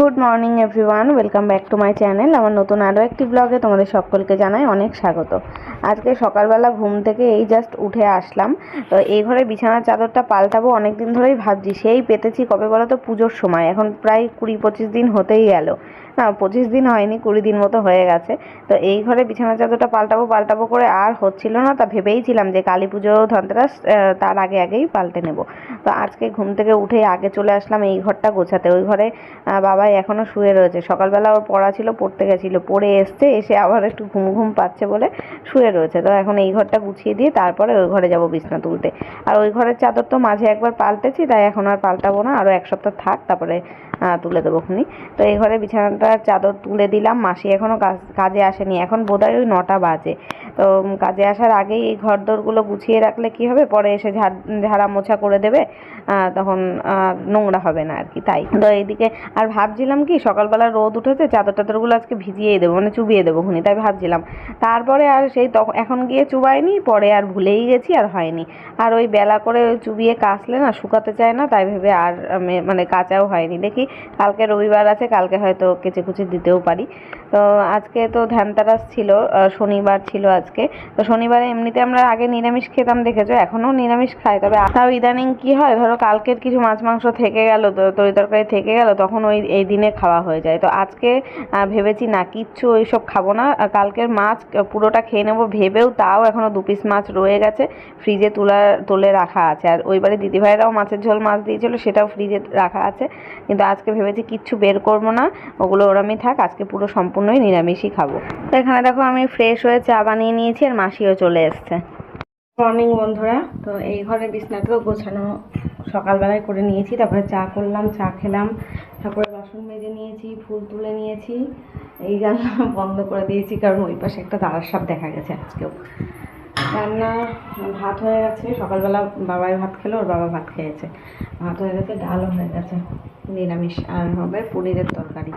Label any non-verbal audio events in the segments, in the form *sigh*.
Good morning everyone, welcome back to my channel. আমার নতুন আরও একটি ব্লগে তোমাদের সকলকে জানাই অনেক স্বাগত। আজকে সকালবেলা ঘুম থেকে এই জাস্ট উঠে আসলাম। তো এই ঘরে বিছানার চাদরটা পাল্টাবো অনেক দিন ধরেই ভাবছি, সেই পেতেছি কবে বলো তো পুজোর সময়। এখন প্রায় কুড়ি পঁচিশ দিন হতেই গেল। না, পঁচিশ দিন হয়নি, কুড়ি দিন মতো হয়ে গেছে। তো এই ঘরে বিছানার চাদরটা পাল্টাবো পাল্টাবো করে আর হচ্ছিল না, তা ভেবেইছিলাম যে কালী পুজো ধনতেরাস তার আগে আগেই পাল্টে নেব। তো আজকে ঘুম থেকে উঠে আগে চলে আসলাম এই ঘরটা গোছাতে। ওই ঘরে বাবাই এখনও শুয়ে রয়েছে। সকালবেলা ওর পড়া ছিল, পড়তে গেছিল, পড়ে এসছে, এসে আবার একটু ঘুম ঘুম পাচ্ছে বলে শুয়ে রয়েছে। তো এখন এই ঘরটা গুছিয়ে দিয়ে তারপরে ওই ঘরে যাব বিছনা তুলতে। আর ওই ঘরের চাদর তো মাঝে একবার পাল্টেছি, তাই এখন আর পাল্টাবো না আরও এক সপ্তাহ থাক, তারপরে তুলে দেবো খুনি। তো এই ঘরে বিছানাটার চাদর তুলে দিলাম। মাসি এখনও কাজে আসেনি। এখন বোধহয় ওই নটা বাজে। তো কাজে আসার আগেই এই ঘর দোরগুলো গুছিয়ে রাখলে কি হবে? পরে এসে ঝাড়, ঝাড়া মোছা করে দেবে। তখন নোংরা হবে না আর কি তাই। তো এইদিকে, আর ভাবছিলাম কি, সকালবেলা রোদ উঠেছে, চাদর টাদরগুলো আজকে ভিজিয়েই দেবো মানে চুবিয়ে দেবো খুনি, তাই ভাবছিলাম। তারপরে আর সেই তখন এখন গিয়ে চুবাইনি, পরে আর ভুলেই গেছি, আর হয়নি। আর ওই বেলা করে চুবিয়ে কাচলে না, শুকাতে চায় না, তাই ভেবে আর মানে কাচাও হয়নি। দেখি, কালকে রবিবার আছে, কালকে হয়তো কেচে কুচে দিতেও পারি। তো আজকে তো ধ্যানতারাস ছিল শনিবার ছিল আজকে। তো শনিবারে এমনিতে আমরা আগে নিরামিষ খেতাম, দেখেছ? এখনও নিরামিষ খাই। তবে তাও ইদানিং কি হয়? ধরো কালকের কিছু মাছ মাংস থেকে গেল, তো তরি তরকারি থেকে গেল, তখন ওই, এই দিনে খাওয়া হয়ে যায়। তো আজকে ভেবেছি না, কিচ্ছু ওইসব খাব না। কালকের মাছ পুরোটা খেয়ে নেব ভেবেও তাও এখনও দু পিস মাছ রয়ে গেছে ফ্রিজে তোলা, তুলে রাখা আছে। আর ওইবারে দিদিভাইরাও মাছের ঝোল মাছ দিয়েছিল, সেটাও ফ্রিজে রাখা আছে। কিন্তু আজকে ভেবেছি কিচ্ছু বের করব না, ওগুলো ওরমই থাক, আজকে পুরো সম্পূর্ণই নিরামিষই খাব। তো এখানে দেখো আমি ফ্রেশ হয়ে চা বানিয়ে নিয়েছি আর মাসিও চলে এসছে। মর্নিং বন্ধুরা, তো এই ঘরে বিছনাটাও গোছানো সকালবেলায় করে নিয়েছি, তারপরে চা করলাম, চা খেলাম, তারপরে বাসন মেজে নিয়েছি, ফুল তুলে নিয়েছি, এই জানলা বন্ধ করে দিয়েছি, কারণ ওই পাশে একটা দাঁড়ার সাপ দেখা গেছে আজকেও। রান্না ভাত হয়ে গেছে, সকালবেলা বাবাই ভাত খেলো, ওর বাবা ভাত খেয়েছে। ভাত হয়ে গেছে, ডালও হয়ে গেছে। নিরামিষ, আর হবে পনিরের তরকারি।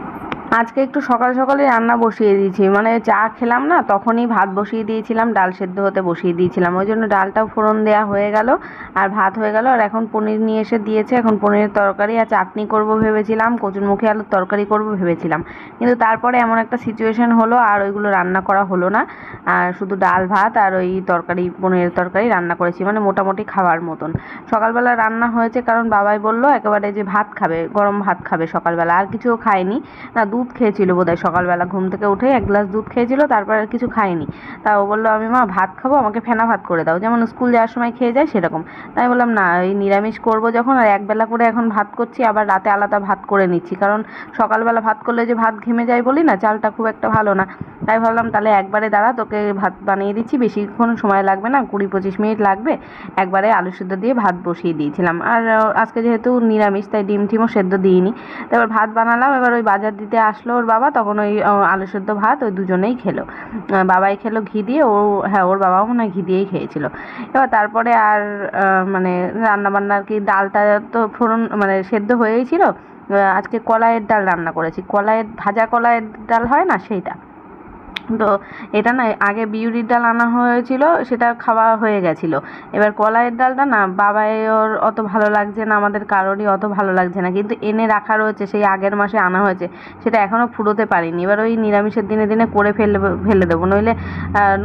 আজকে একটু সকাল সকালে রান্না বসিয়ে দিয়েছি। মানে চা খেলাম না, তখনই ভাত বসিয়ে দিয়েছিলাম, ডাল সেদ্ধ হতে বসিয়ে দিয়েছিলাম। ওই জন্য ডালটাও ফোড়ন দেওয়া হয়ে গেল, আর ভাত হয়ে গেল, আর এখন পনির নিয়ে এসে দিয়েছে। এখন পনিরের তরকারি আর চাটনি করব ভেবেছিলাম, কচুরমুখী আলুর তরকারি করব ভেবেছিলাম। কিন্তু তারপরে এমন একটা সিচুয়েশন হলো, আর ওইগুলো রান্না করা হলো না। আর শুধু ডাল, ভাত আর ওই তরকারি, পনিরের তরকারি রান্না করেছি মানে মোটামুটি খাওয়ার মতন। সকালবেলা রান্না হয়েছে, কারণ বাবাই বলল, একেবারে যে ভাত খাবে গরম ভাত খাবে সকালবেলা। আর কিছুও খায়নি। না, দুধ খেয়েছিল বোধহয় সকালবেলা। ঘুম থেকে উঠে এক গ্লাস দুধ খেয়েছিল, তারপর আর কিছু খায়নি। তা ও বলল, আমি মা ভাত খাব, আমাকে ফেনা ভাত করে দাও। যেমন স্কুল যাওয়ার সময় খেয়ে যায় সেরকম। তাই বললাম, না, এই নিরামিষ করব যখন, আর একবেলা করে এখন ভাত করছি, আবার রাতে আলাদা ভাত করে নিচ্ছি। কারণ সকালবেলা ভাত করলে যে ভাত ঘেমে যায় বলি না, চালটা খুব একটা ভালো না। তাই ভাবলাম, তাহলে একবারে দাঁড়া, তোকে ভাত বানিয়ে দিচ্ছি। বেশিক্ষণ সময় লাগবে না কুড়ি পঁচিশ মিনিট লাগবে। একবারে আলু সেদ্ধ দিয়ে ভাত বসিয়ে দিয়েছিলাম। আর আজকে যেহেতু নিরামিষ, তাই ডিম টিমও সেদ্ধ দিইনি। তারপর ভাত বানালাম, এবার ওই বাজার দিতে আসলো ওর বাবা, তখন ওই আলু সেদ্ধ ভাত ওই দুজনেই খেলো। বাবাই খেলো ঘি দিয়ে, ও হ্যাঁ ওর বাবাও মনে হয় ঘি দিয়েই খেয়েছিল। এবার তারপরে আর মানে রান্নাবান্না আর কি ডালটা তো ফোড়ন মানে সেদ্ধ হয়েই ছিল। আজকে কলাইয়ের ডাল রান্না করেছি। কলাইয়ের, ভাজা কলাইয়ের ডাল হয় না সেইটা? তো এটা না, আগে বিউরির ডাল আনা হয়েছিল, সেটা খাওয়া হয়ে গেছিল। এবার কলাইয়ের ডালটা না, বাবাই ওর অত ভালো লাগছে না, আমাদের কারোরই অত ভালো লাগছে না। কিন্তু এনে রাখা রয়েছে, সেই আগের মাসে আনা হয়েছে, সেটা এখনও ফুরোতে পারিনি। এবার ওই নিরামিষের দিনে দিনে করে ফেলে ফেলে দেবো, নইলে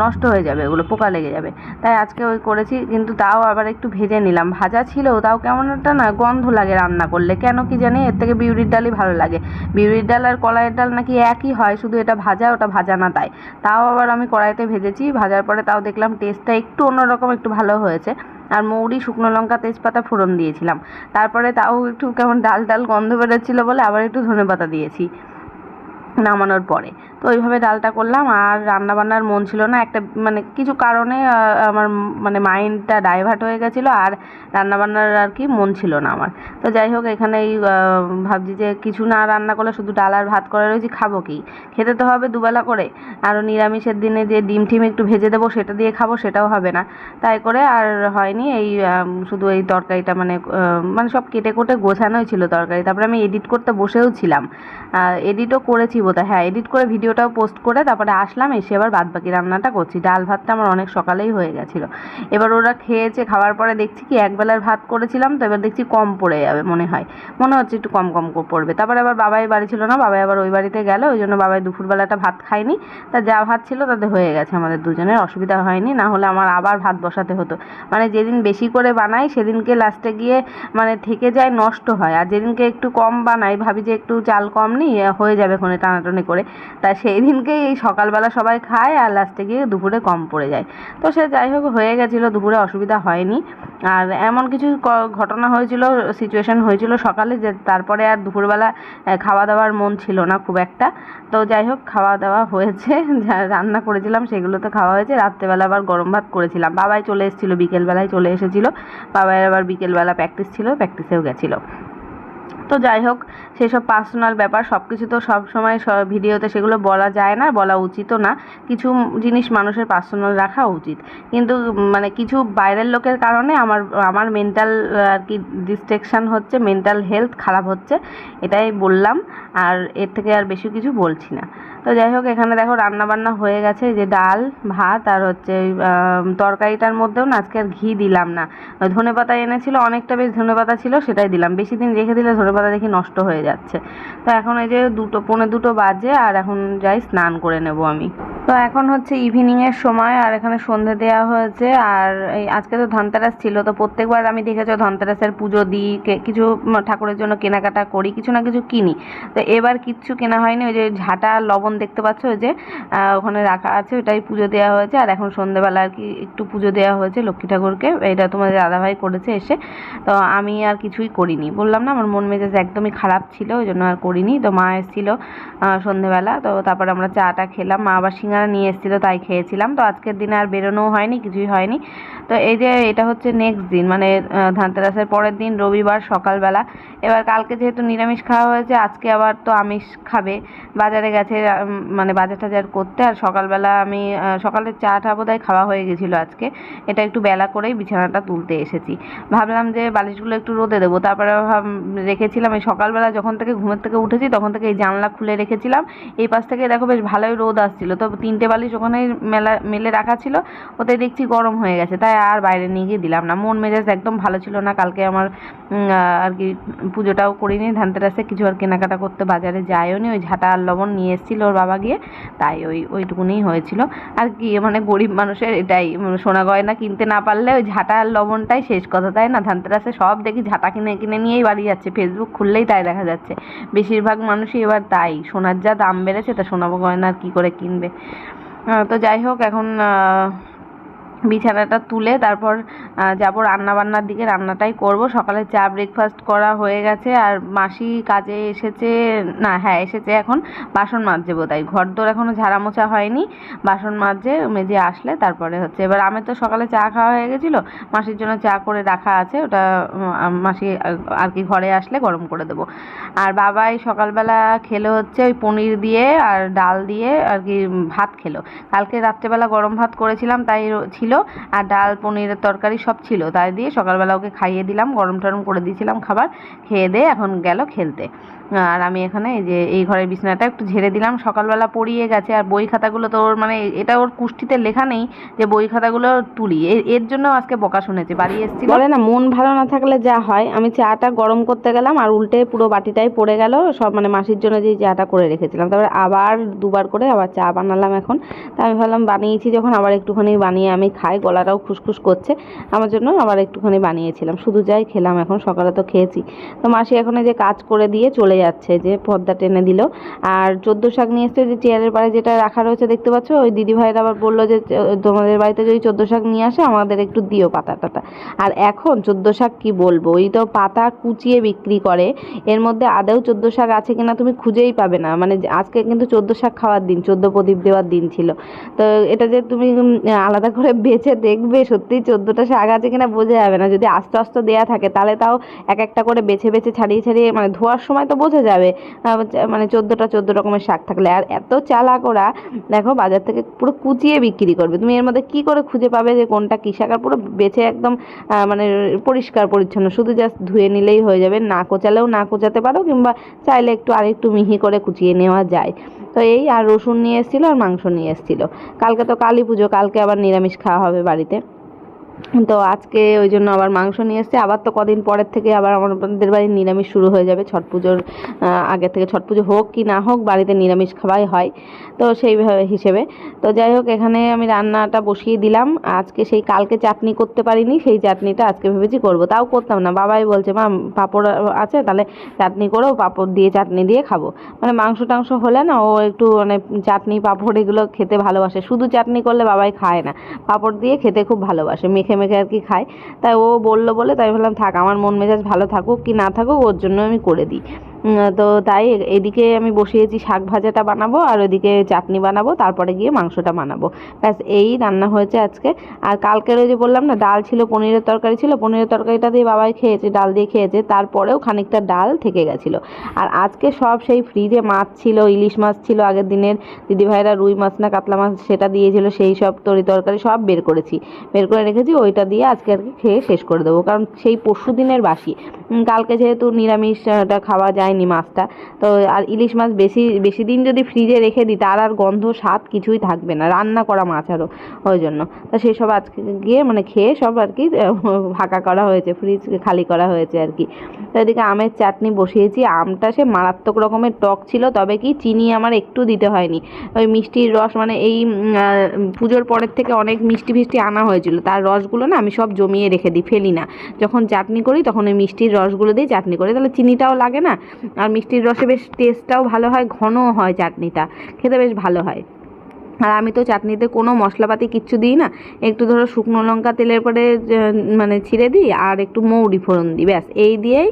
নষ্ট হয়ে যাবে ওগুলো, পোকা লেগে যাবে। তাই আজকে ওই করেছি, কিন্তু তাও আবার একটু ভেজে নিলাম। ভাজা ছিল, তাও কেমন একটা না গন্ধ লাগে রান্না করলে। কেন কি জানি, এর থেকে বিউরির ডালই ভালো লাগে। বিউরির ডাল আর কলাইয়ের ডাল নাকি একই হয়, শুধু এটা ভাজা, ওটা ভাজা না তাই। তাও আবার আমি কড়াইতে ভেজেছি, ভাজার পরে তাও দেখলাম টেস্টটা একটু অন্যরকম, একটু ভালো হয়েছে। আর মৌরি, শুকনো লঙ্কা, তেজপাতা ফোড়ন দিয়েছিলাম। তারপরে তাও একটু কেমন ডাল ডাল গন্ধ বেরোচ্ছিলো বলে আবার একটু ধনেপাতা দিয়েছি। নামানোর পরে। তো ওইভাবে ডালটা করলাম আর রান্না বান্নার মন ছিল না। একটা মানে কিছু কারণে আমার মানে মাইন্ডটা ডাইভার্ট হয়ে গেছিল আর রান্না বান্নার আর কি মন ছিল না আমার। তো যাই হোক এখানে এই ভাবছি যে কিছু না রান্না করলে শুধু ডাল আর ভাত করে রয়েছি, খাব কি? খেতে তো হবে দুবেলা করে। আরও নিরামিষের দিনে যে ডিম টিম একটু ভেজে দেবো, সেটা দিয়ে খাব, সেটাও হবে না। তাই করে আর হয়নি এই শুধু এই তরকারিটা মানে মানে সব কেটে কোটে গোছানোই ছিল তরকারি। তারপরে আমি এডিট করতে বসেও ছিলাম। এডিটও করেছি বোধহয়। হ্যাঁ এডিট করে ভিডিও ভিডিওটাও পোস্ট করে তারপরে আসলাম, এসে আবার বাদ বাকি রান্নাটা করছি। ডাল ভাতটা আমার অনেক সকালেই হয়ে গেছিল। এবার ওরা খেয়েছে, খাওয়ার পরে দেখছি কি একবেলার ভাত করেছিলাম, তো এবার দেখছি কম পড়ে যাবে মনে হয়। মনে হচ্ছে একটু কম কম পড়বে। তারপরে আবার বাবাই বাড়ি ছিল না, বাবাই আবার ওই বাড়িতে গেল, ওই জন্য বাবাই দুপুরবেলাটা ভাত খায়নি। তা যা ভাত ছিল তাতে হয়ে গেছে আমাদের দুজনের, অসুবিধা হয়নি। না হলে আমার আবার ভাত বসাতে হতো। মানে যেদিন বেশি করে বানাই, সেদিনকে লাস্টে গিয়ে মানে থেকে যায় নষ্ট হয়। আর যেদিনকে একটু কম বানাই, ভাবি যে একটু চাল কম নিই, হয়ে যাবে কোনে টানাটানি করে। তা সেই দিনকেই এই সকালবেলা সবাই খায় আর লাস্টে গিয়ে দুপুরে কম পড়ে যায়। তো সে যাই হোক, হয়ে গেছিল, দুপুরে অসুবিধা হয়নি। আর এমন কিছু ঘটনা হয়েছিল সিচুয়েশন হয়েছিল সকালে যে তারপরে আর দুপুরবেলা খাওয়া দাওয়ার মন ছিল না খুব একটা। তো যাই হোক খাওয়া দাওয়া হয়েছে, *laughs* যা রান্না করেছিলাম সেগুলো তো খাওয়া হয়েছে। রাত্রেবেলা আবার গরম ভাত করেছিলাম। বাবাই চলে এসেছিল, বিকেলবেলায় চলে এসেছিল। বাবাই আবার বিকেলবেলা প্র্যাকটিস ছিল প্র্যাকটিসেও গেছিল। তো যাই হোক, সেসব পার্সোনাল ব্যাপার সব কিছু তো সবসময় সব ভিডিওতে সেগুলো বলা যায় না, বলা উচিতও না। কিছু জিনিস মানুষের পার্সোনাল রাখা উচিত। কিন্তু মানে কিছু বাইরের লোকের কারণে আমার আমার মেন্টাল আর কি ডিস্ট্রেকশান হচ্ছে মেন্টাল হেলথ খারাপ হচ্ছে, এটাই বললাম। আর এর থেকে আর বেশি কিছু বলছি না। তো যাই হোক, এখানে দেখো রান্না বান্না হয়ে গেছে। যে ডাল, ভাত আর হচ্ছে তরকারিটার মধ্যেও না আজকে আর ঘি দিলাম না। ধনে পাতা এনেছিল, অনেকটা বেশ ধনে পাতা ছিল, সেটাই দিলাম। বেশি দিন রেখে দিলে ধনে পাতা দেখি নষ্ট হয়ে যাচ্ছে। তো এখন এই যে দুটো, পৌনে দুটো বাজে আর এখন যাই স্নান করে নেব আমি। তো এখন হচ্ছে ইভিনিংয়ের সময়, আর এখানে সন্ধে দেওয়া হয়েছে, আর এই আজকে তো ধনতেরাস ছিল, তো প্রত্যেকবার আমি দেখেছ ধনতেরাসের পুজো দিই কিছু ঠাকুরের জন্য কেনাকাটা করি, কিছু না কিছু কিনি। তো এবার কিচ্ছু কেনা হয়নি, ওই যে ঝাঁটা লবণ দেখতে পাচ্ছ, ওই যে ওখানে রাখা আছে ওটাই পুজো দেওয়া হয়েছে, আর এখন সন্ধেবেলা আর কি একটু পুজো দেওয়া হয়েছে লক্ষ্মী ঠাকুরকে, এটা তোমাদের দাদাভাই করেছে এসে, তো আমি আর কিছুই করিনি। বললাম না, আমার মন মেজাজ একদমই খারাপ ছিল, ওই জন্য আর করিনি, তো মা এসেছিল সন্ধেবেলা, তো তারপর আমরা চাটা খেলাম, মা আবার সিঙ্গারা নিয়ে এসেছিল, তাই খেয়েছিলাম। তো আজকের দিনে আর বেরোনোও হয়নি, কিছুই হয়নি। তো এই যে এটা হচ্ছে নেক্সট দিন মানে ধানতেরাসের পরের দিন, রবিবার সকালবেলা। এবার কালকে যেহেতু নিরামিষ খাওয়া হয়েছে, আজকে আবার তো আমিষ খাবে। বাজারে গেছে মানে বাজার টাজার করতে, আর সকালবেলা আমি সকালের চাটা বোধহয় খাওয়া হয়ে গেছিল আজকে। এটা একটু বেলা করেই বিছানাটা তুলতে এসেছি। ভাবলাম যে বালিশগুলো একটু রোদে দেবো। তারপরে রেখেছিলাম এই সকালবেলা যখন থেকে ঘুমের থেকে উঠেছি, তখন থেকে এই জানলা খুলে রেখেছিলাম। এই পাশ থেকে দেখো বেশ ভালোই রোদ আসছিল। তো তিনটে বালিশ ওখানে মেলা মেলে রাখা ছিল ওতে দেখছি গরম হয়ে গেছে তাই আর বাইরে নিয়ে গিয়ে দিলাম না। মন মেজাজ একদম ভালো ছিল না কালকে আমার আর কি পুজোটাও করিনি ধানতেরাসে কিছু আর কেনাকাটা করতে বাজারে যায়ও নি ওই ঝাঁটা আর লবণ নিয়ে এসেছিল ওর বাবা গিয়ে তাই ওই ওইটুকুনিই হয়েছিল। আর কি মানে গরিব মানুষের এটাই উম, সোনা গয়না কিনতে না পারলে ওই ঝাঁটা আর লবণটাই শেষ কথা তাই না? ধানতেরাসে সব দেখি ঝাঁটা কিনে কিনে নিয়েই বাড়ি যাচ্ছে ফেসবুক খুললেই তাই দেখা যাচ্ছে। বেশিরভাগ মানুষই এবার তাই সোনার যা দাম বেড়েছে তা সোনা গয়না আর কী করে কিনবে? তো যাই হোক এখন বিছানাটা তুলে তারপর যাব যাব রান্না বান্নার দিকে। রান্নাটাই করব। সকালে চা ব্রেকফাস্ট করা হয়ে গেছে। আর মাসি কাজে এসেছে, না হ্যাঁ এসেছে এখন। বাসন মাজছে বোধহয় ঘর দোর এখনও ঝাড়া মোছা হয়নি। বাসন মাজছে মেজে আসলে, তারপরে হচ্ছে, এবার আমি তো সকালে চা খাওয়া হয়ে গেছিল। মাসির জন্য চা করে রাখা আছে। ওটা মাসি আর- কি ঘরে আসলে গরম করে দেবো। আর বাবাই সকালবেলা খেলো হচ্ছে ওই পনির দিয়ে আর ডাল দিয়ে, আর কি ভাত খেলো। কালকে রাত্রেবেলা গরম ভাত করেছিলাম, তাই রো- ছিল আর ডাল পনিরের তরকারি সব ছিল, তাই দিয়ে সকালবেলা ওকে খাইয়ে দিলাম, গরম টরম করে দিয়েছিলাম খাবার, খেয়ে দিয়ে এখন গেল খেলতে। আর আমি এখানে এই যে এই ঘরের বিছানাটা একটু ঝেড়ে দিলাম, সকালবেলা পড়িয়ে গেছে আর বই খাতাগুলো তো ওর মানে এটা ওর কুষ্টিতে লেখা নেই যে বই খাতাগুলো তুলি এর জন্য আজকে বকা শুনেছে, বাড়ি এসেছিল। বলে না, মন ভালো না থাকলে যা হয়, আমি চাটা গরম করতে গেলাম আর উল্টে পুরো বাটিটাই পড়ে গেল, সব মানে মাসির জন্য যে চাটা করে রেখেছিলাম, তারপরে আবার দুবার করে আবার চা বানালাম এখন তা আমি ভাবলাম বানিয়েছি যখন, আবার একটুখানি বানিয়ে আমি খাই গলাটাও খুসখুস করছে। আমার জন্য আবার একটুখানি বানিয়েছিলাম। শুধু যাই খেলাম, এখন সকালে তো খেয়েছি। তো মাসি এখন যে কাজ করে দিয়ে চলে যাচ্ছে, যে পর্দা টেনে দিল। আর চোদ্দ শাক নিয়ে এসছে যে চেয়ারের পাড়ে যেটা রাখা রয়েছে, দেখতে পাচ্ছ? ওই দিদি ভাইরা আবার বলল যে তোমাদের বাড়িতে যদি চোদ্দ শাক নিয়ে আসে, আমাদের একটু দিও পাতা টাতা। আর এখন চোদ্দ শাক কি বলব? ওই তো পাতা কুচিয়ে বিক্রি করে। এর মধ্যে আদেও চোদ্দ শাক আছে কিনা তুমি খুঁজেই পাবে না। মানে আজকে কিন্তু চোদ্দ শাক খাওয়ার দিন, চোদ্দ প্রদীপ দেওয়ার দিন ছিল। তো এটা যে তুমি আলাদা করে বেছে দেখবে সত্যিই চোদ্দোটা শাক আছে কিনা বোঝা যাবে না। যদি আস্তে আস্তে দেওয়া থাকে, তাহলে তাও এক একটা করে বেছে বেছে ছাড়িয়ে ছাড়িয়ে মানে ধোয়ার সময় তো বোঝা যাবে মানে চোদ্দোটা চোদ্দ রকমের শাক থাকলে। আর এত চালাক ওরা, দেখো বাজার থেকে পুরো কুচিয়ে বিক্রি করবে। তুমি এর মধ্যে কি করে খুঁজে পাবে যে কোনটা কী শাক? আর পুরো বেছে একদম মানে পরিষ্কার পরিচ্ছন্ন, শুধু জাস্ট ধুয়ে নিলেই হয়ে যাবে। না কোচালেও না কোচাতে পারো, কিংবা চাইলে একটু আরেকটু মিহি করে কুচিয়ে নেওয়া যায়। তো এই আর রসুন নিয়ে এসেছিল আর মাংস নিয়ে এসেছিল। কালকে তো কালী পুজো, কালকে আবার নিরামিষ খাওয়া হবে বাড়িতে। তো আজকে ওই জন্য আবার মাংস নিয়ে এসছে। আবার তো কদিন পরের থেকে আবার আমাদের বাড়ির নিরামিষ শুরু হয়ে যাবে। ছট পুজোর আগে থেকে ছট পুজো হোক কি না হোক, বাড়িতে নিরামিষ খাওয়াই হয়। তো সেইভাবে হিসেবে। তো যাই হোক, এখানে আমি রান্নাটা বসিয়ে দিলাম। আজকে সেই কালকে চাটনি করতে পারিনি, সেই চাটনিটা আজকে ভেবেছি করব। তাও করতাম না। বাবাই বলছে, মা, পাঁপড় আছে, তাহলে চাটনি করো, পাঁপড় দিয়ে চাটনি দিয়ে খাব। মানে মাংস টাংস হলে না, ও একটু মানে চাটনি, পাঁপড় এগুলো খেতে ভালোবাসে। শুধু চাটনি করলে বাবাই খায় না। পাঁপড় দিয়ে খেতে খুব ভালোবাসে। মেখে মেখে আর কি খায় তাই ও বলল বলে, তাই ভাবলাম থাক, আমার মন মেজাজ ভালো থাকুক কি না থাকুক, ওর জন্য আমি করে দিই। তো তাই এদিকে আমি বসিয়েছি শাক ভাজাটা বানাবো আর ওদিকে চাটনি বানাবো, তারপরে গিয়ে মাংসটা বানাবো। ব্যাস, এই রান্না হয়েছে আজকে। আর কালকের ওই যে বললাম না, ডাল ছিল, পনিরের তরকারি ছিল, পনিরের তরকারিটা দিয়ে বাবাই খেয়েছে, ডাল দিয়ে খেয়েছে, তারপরেও খানিকটা ডাল থেকে গেছিল। আর আজকে সব সেই ফ্রিজে মাছ ছিল, ইলিশ মাছ ছিল, আগের দিনের দিদিভাইরা রুই মাছ না কাতলা মাছ সেটা দিয়েছিল, সেই সব তরি তরকারি সব বের করেছি। বের করে রেখেছি, ওইটা দিয়ে আজকে আর কি খেয়ে শেষ করে দেবো, কারণ সেই পরশু দিনের বাসি কালকে যেহেতু নিরামিষটা খাওয়া যায়নি মাছটা। তো আর ইলিশ মাছ বেশি বেশি দিন যদি ফ্রিজে রেখে দিই, তার আর গন্ধ, স্বাদ কিছুই থাকবে না। রান্না করা মাছ আরও ওই জন্য। তো সেই সব আজকে গিয়ে মানে খেয়ে সব আর কি ফাঁকা করা হয়েছে ফ্রিজ খালি করা হয়েছে আর কি। তো এদিকে আমের চাটনি বসিয়েছি। আমটা সে মারাত্মক রকমের টক ছিল, তবে কি চিনি আমার একটু দিতে হয়নি। ওই মিষ্টির রস মানে এই পুজোর পরের থেকে অনেক মিষ্টি ফিষ্টি আনা হয়েছিল। তার রসগুলো না আমি সব জমিয়ে রেখে দিই, ফেলি না। যখন চাটনি করি, তখন ওই মিষ্টির রসগুলো দিয়ে চাটনি করি। তাহলে চিনিটাও লাগে না আর মিষ্টির রসে বেশ টেস্টটাও ভালো হয় ঘনও হয় চাটনিটা। খেতে বেশ ভালো হয়। আর আমি তো চাটনিতে কোনো মশলাপাতি কিচ্ছু দিই না। একটু ধরো শুকনো লঙ্কা তেলের পরে মানে ছিঁড়ে দিই আর একটু মৌরি ফোড়ন দিই, ব্যাস। এই দিয়েই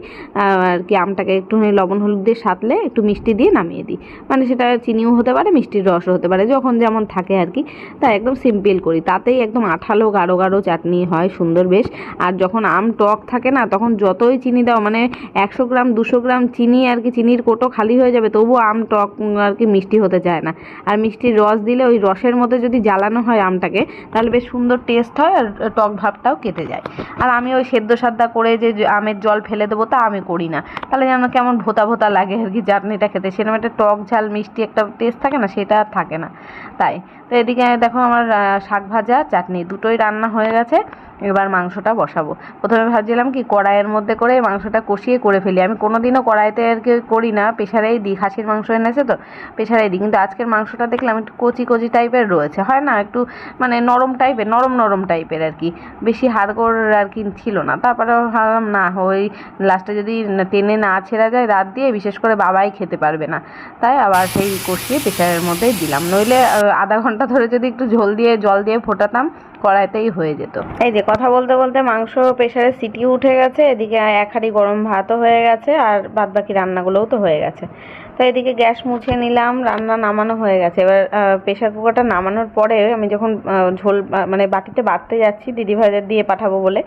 আর কি আমটাকে একটু লবণ হলুদ দিয়ে সাতলে একটু মিষ্টি দিয়ে নামিয়ে দিই। মানে সেটা চিনিও হতে পারে, মিষ্টির রসও হতে পারে, যখন যেমন থাকে আর কি। তা একদম সিম্পল করি। তাতেই একদম আঠালো গাঢ় গাঢ় চাটনি হয়, সুন্দর বেশ। আর যখন আম টক থাকে না, তখন যতই চিনি দাও মানে একশো গ্রাম, দুশো গ্রাম চিনি আর কি, চিনির কোটো খালি হয়ে যাবে, তবুও আম টক আর কি মিষ্টি হতে চায় না। আর মিষ্টির রস দিলে ওই ওই রসের মধ্যে যদি জ্বালানো হয় আমটাকে, তাহলে বেশ সুন্দর টেস্ট হয় আর টক ভাবটাও কেটে যায়। আর আমি ওই সেদ্ধ সাদ্দা করে যে আমের জল ফেলে দেবো তা আমি করি না। তাহলে যেন কেমন ভোতা ভোতা লাগে আর কি চাটনিটা খেতে। সেরকম একটা টক ঝাল মিষ্টি একটা টেস্ট থাকে না, সেটা আর থাকে না। তাই। তো এদিকে দেখো আমার শাক ভাজা, চাটনি দুটোই রান্না হয়ে গেছে। এবার মাংসটা বসাবো। প্রথমে ভাবছিলাম কি কড়াইয়ের মধ্যে করে মাংসটা কষিয়ে করে ফেলি। আমি কোনো দিনও কড়াইতে আর কি করি না। প্রেশারেই দিই, খাসির মাংস এনেছে তো প্রেশারেই দিই। কিন্তু আজকের মাংসটা দেখলাম একটু কচি কচি টাইপের রয়েছে। হয় না, একটু মানে নরম টাইপের নরম নরম টাইপের আর কি। বেশি হাড়গোড় আর কি ছিল না। তারপরে ভাবলাম, না, ওই লাস্টে যদি টেনে না ছেড়া যায় রাত দিয়ে, বিশেষ করে বাবাই খেতে পারবে না। তাই আবার সেই কষিয়ে প্রেশারের মধ্যেই দিলাম। নইলে আধা ঘণ্টা ধরে যদি একটু ঝোল দিয়ে, জল দিয়ে ফোটাতাম, কড়াইতেই হয়ে যেত। এই যে কথা বলতে বলতে মাংস প্রেশারে সিটি উঠে গেছে, এদিকে এক হাঁড়ি গরম ভাতও হয়ে গেছে, আর বাদবাকি রান্নাগুলোও তো হয়ে গেছে। তো এদিকে গ্যাস মুছে নিলাম, রান্না নামানো হয়ে গেছে। এবার প্রেশার কুকারটা নামানোর পরে আমি যখন ঝোল মানে বাটিতে বাড়তে যাচ্ছি দিদিভাইদের দিয়ে পাঠাবো বলে,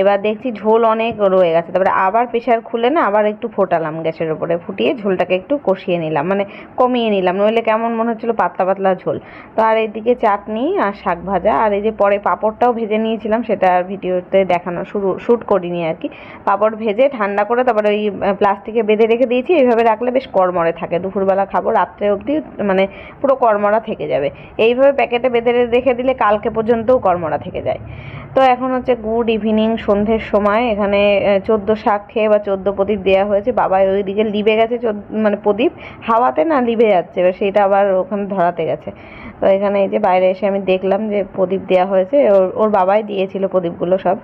এবার দেখছি ঝোল অনেক রয়ে গেছে। তারপরে আবার প্রেশার খুলে না আবার একটু ফোটালাম গ্যাসের ওপরে, ফুটিয়ে ঝোলটাকে একটু কষিয়ে নিলাম মানে কমিয়ে নিলাম, নইলে কেমন মনে হচ্ছিল পাতলা পাতলা ঝোল। তো আর এদিকে চাটনি আর শাক ভাজা, আর এই যে পরে পাঁপড়টাও ভেজে নিয়েছিলাম, সেটা আর ভিডিওতে দেখানো, শুরু শ্যুট করিনি আর কি। পাঁপড় ভেজে ঠান্ডা করে তারপরে ওই প্লাস্টিকে বেঁধে রেখে দিয়েছি, এইভাবে রাখলে বেশ কড়মড়ে কর্মরে থাকে, দুপুরবেলা খাব, রাত্রে অবধি মানে পুরো কর্মরা থেকে যাবে। এইভাবে প্যাকেটে বেঁধে রেখে দিলে কালকে পর্যন্তও কর্মরা থেকে যায়। তো এখন হচ্ছে গুড ইভিনিং, সন্ধ্যের সময়। এখানে চোদ্দ শাক খেয়ে বা চোদ্দ প্রদীপ দেওয়া হয়েছে। বাবা ওই দিকে লিবে গেছে মানে প্রদীপ। হাওয়াতে না লিবে যাচ্ছে, এবার সেটা আবার ওখানে ধরাতে গেছে। তো এখানে এই যে বাইরে এসে আমি দেখলাম যে প্রদীপ দেওয়া হয়েছে। ওর ওর বাবাই দিয়েছিল প্রদীপগুলো সব।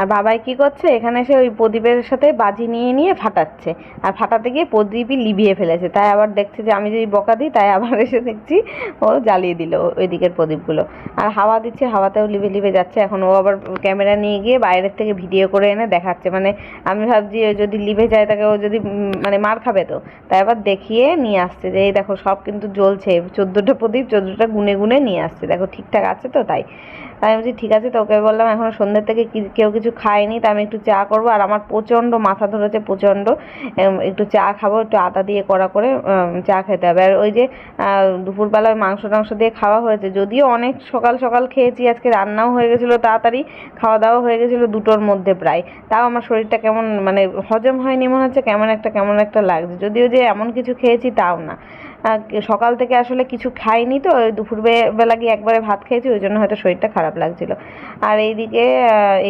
আর বাবাই কি করছে? এখানে এসে ওই প্রদীপের সাথে বাজি নিয়ে নিয়ে ফাটাচ্ছে। আর ফাটাতে গিয়ে প্রদীপই লিবিয়ে ফেলেছে। তাই আবার দেখছে যে আমি যদি বকা দিই, তাই আবার এসে দেখছি ও জ্বালিয়ে দিল ওই দিকের প্রদীপগুলো। আর হাওয়া দিচ্ছে, হাওয়াতেও লিবে লিবে যাচ্ছে। এখন ও আবার ক্যামেরা নিয়ে গিয়ে বাইরের থেকে ভিডিও করে এনে দেখাচ্ছে। মানে আমি ভাবছি ও যদি লিভে যায় তাকে ও যদি মানে মার খাবে তো। তাই আবার দেখিয়ে নিয়ে আসছে যে, এই দেখো সব কিন্তু জ্বলছে। চোদ্দোটা প্রদীপ, চোদ্দোটা গুনে গুনে নিয়ে আসছে। দেখো ঠিকঠাক আছে তো তাই। তাই আমি বলছি, ঠিক আছে তো ওকে বললাম এখনও সন্ধ্যের থেকে কেউ কিছু খায়নি, তা আমি একটু চা করব। আর আমার প্রচণ্ড মাথা ধরেছে, প্রচণ্ড। একটু চা খাব, একটু আদা দিয়ে কড়া করে চা খেতে হবে। আর ওই যে দুপুরবেলায় মাংস টাংস দিয়ে খাওয়া হয়েছে, যদিও অনেক সকাল সকাল খেয়েছি, আজকে রান্নাও হয়ে গেছিল তাড়াতাড়ি খাওয়া দাওয়া হয়ে গেছিল দুটোর মধ্যে প্রায়। তাও আমার শরীরটা কেমন মানে হজম হয়নি মনে হচ্ছে, কেমন একটা কেমন একটা লাগছে। যদিও যে এমন কিছু খেয়েছি তাও না। সকাল থেকে আসলে কিছু খাইনি তো, ওই দুপুর বেলা গিয়ে একবারে ভাত খেয়েছি, ওই জন্য হয়তো শরীরটা খারাপ লাগছিল। আর এইদিকে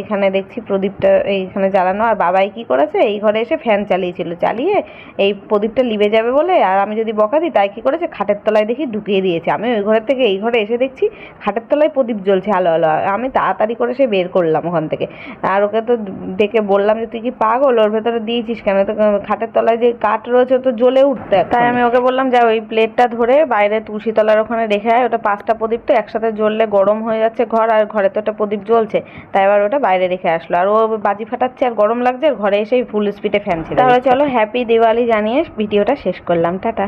এখানে দেখছি প্রদীপটা, এইখানে জ্বালানো, আর বাবাই কি করেছে, এই ঘরে এসে ফ্যান চালিয়েছিল, চালিয়ে এই প্রদীপটা লিবে যাবে বলে, আর আমি যদি বকা দিই, তাই কি করেছে, খাটের তলায় দেখি ঢুকিয়ে দিয়েছে। আমি ওই ঘরের থেকে এই ঘরে এসে দেখছি, খাটের তলায় প্রদীপ জ্বলছে আলো আলো আমি তাড়াতাড়ি করে সে বের করলাম ওখান থেকে। আর ওকে তো ডেকে বললাম যে, তুই কি পাগল? ওর ভেতরে দিয়েছিস কেন? তো খাটের তলায় যে কাঠ রয়েছে তো জ্বলে উঠতে তাই আমি ওকে বললাম, যা, ওই প্লেটটা ধরে বাইরে তুলসীতলার ওখানে রেখে আয় ওটা পাঁচটা প্রদীপ তো একসাথে জ্বললে গরম হয়ে যাচ্ছে ঘর আর ঘরে তো একটা প্রদীপ জ্বলছে। তাই এবার ওটা বাইরে রেখে আসলো। আর ও বাজি ফাটাচ্ছে আর গরম লাগছে আর ঘরে এসেই ফুল স্পিডে ফ্যান ছিল তাহলে চলো হ্যাপি দিওয়ালি জানিয়ে ভিডিওটা শেষ করলাম। টাটা।